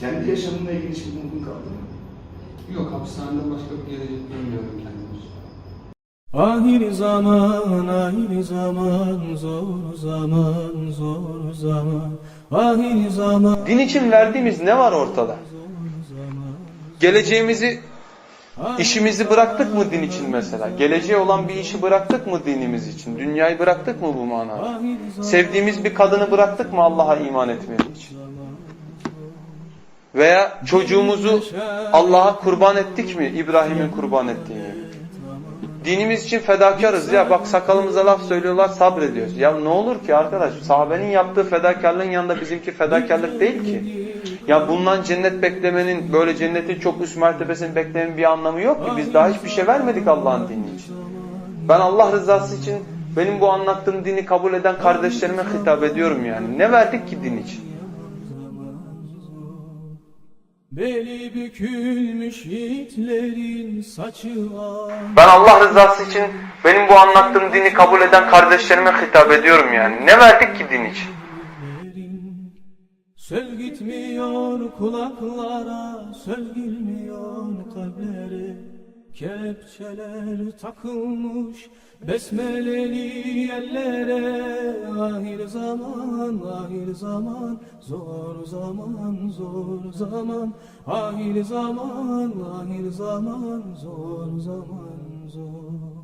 Kendi yaşamınla ilgili hiçbir umudun kaldı mı? Yok hapishaneden başka bir gelecek görmüyorum kendimiz. Ahir zaman, ahir zaman, zor zaman, zor zaman, ahir zaman, Din için verdiğimiz ne var ortada? Geleceğimizi, işimizi bıraktık mı din için mesela? Geleceğe olan bir işi bıraktık mı dinimiz için? Dünyayı bıraktık mı bu manada? Sevdiğimiz bir kadını bıraktık mı Allah'a iman etmediği için? Veya çocuğumuzu Allah'a kurban ettik mi İbrahim'in kurban ettiği gibi? Dinimiz için fedakarız ya bak sakalımıza laf söylüyorlar sabrediyoruz. Ya ne olur ki arkadaş sahabenin yaptığı fedakarlığın yanında bizimki fedakarlık değil ki. Ya bundan cennet beklemenin böyle cennetin çok üst mertebesini beklemenin bir anlamı yok ki. Biz daha hiçbir şey vermedik Allah'ın dini için. Ben Allah rızası için benim bu anlattığım dini kabul eden kardeşlerime hitap ediyorum yani. Ne verdik ki din için? Beli bükülmüş yiğitlerin saçı ağ. Ben Allah rızası için benim bu anlattığım dini kabul eden kardeşlerime hitap ediyorum yani. Ne verdik ki din için? Söz gitmiyor kulaklara, söz girmiyor kalplere. Kelepçeler takılmış besmeleli ellere. Ahir zaman, ahir zaman, zor zaman, zor zaman. Ahir zaman, ahir zaman, zor zaman, zor.